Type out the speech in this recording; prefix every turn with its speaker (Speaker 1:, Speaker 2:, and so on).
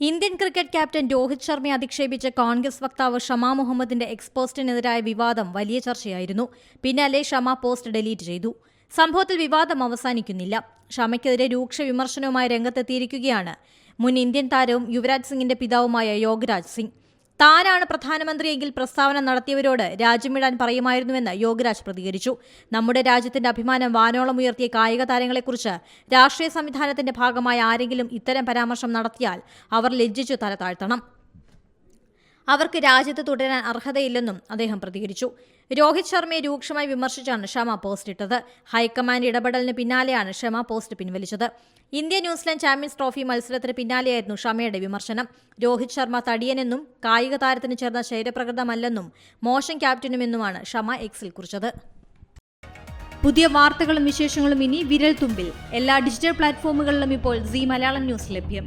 Speaker 1: Indian cricket captain Rohit ശർമ്മയെ അധിക്ഷേപിച്ച കോൺഗ്രസ് വക്താവ് ഷമാ മുഹമ്മദിന്റെ എക്സ്പോസ്റ്റിനെതിരായ വിവാദം വലിയ ചർച്ചയായിരുന്നു. പിന്നാലെ ഷമ പോസ്റ്റ് ഡിലീറ്റ് ചെയ്തു. സംഭവത്തിൽ വിവാദം അവസാനിക്കുന്നില്ല. ഷമയ്ക്കെതിരെ രൂക്ഷ വിമർശനവുമായി രംഗത്തെത്തിയിരിക്കുകയാണ് മുൻ ഇന്ത്യൻ താരവും യുവരാജ് സിംഗിന്റെ പിതാവുമായ യോഗരാജ് സിംഗ്. താനാണ് പ്രധാനമന്ത്രിയെങ്കിൽ പ്രസ്താവന നടത്തിയവരോട് രാജ്യം വിടാൻ പറയുമായിരുന്നുവെന്ന് യോഗരാജ് പ്രതികരിച്ചു. നമ്മുടെ രാജ്യത്തിന്റെ അഭിമാനം വാനോളം ഉയർത്തിയ കായിക താരങ്ങളെക്കുറിച്ച് രാഷ്ട്രീയ സംവിധാനത്തിന്റെ ഭാഗമായ ആരെങ്കിലും ഇത്തരം പരാമർശം നടത്തിയാൽ അവർ ലജ്ജിച്ചു തല താഴ്ത്തണം. അവർക്ക് രാജ്യത്ത് തുടരാൻ അർഹതയില്ലെന്നും അദ്ദേഹം പ്രതികരിച്ചു. രോഹിത് ശർമ്മയെ രൂക്ഷമായി വിമർശിച്ചാണ് ഷമ പോസ്റ്റ് ഇട്ടത്. ഹൈക്കമാൻഡ് ഇടപെടലിന് പിന്നാലെയാണ് ഷമ പോസ്റ്റ് പിൻവലിച്ചത്. India New Zealand champions trophy മത്സരത്തിന് പിന്നാലെയായിരുന്നു ഷമയുടെ വിമർശനം. രോഹിത് ശർമ്മ തടിയനെന്നും കായിക താരത്തിന് ചേർന്ന ശൈരപ്രകൃതമല്ലെന്നും മോശം ക്യാപ്റ്റനുമെന്നുമാണ് ഷമ എക്സിൽ കുറിച്ചത്. പുതിയ വാർത്തകളും വിശേഷങ്ങളും ഇനി വിരൽ തുമ്പിൽ എല്ലാ ഡിജിറ്റൽ പ്ലാറ്റ്ഫോമുകളിലും ഇപ്പോൾ സി മലയാളം ന്യൂസ് ലഭ്യം.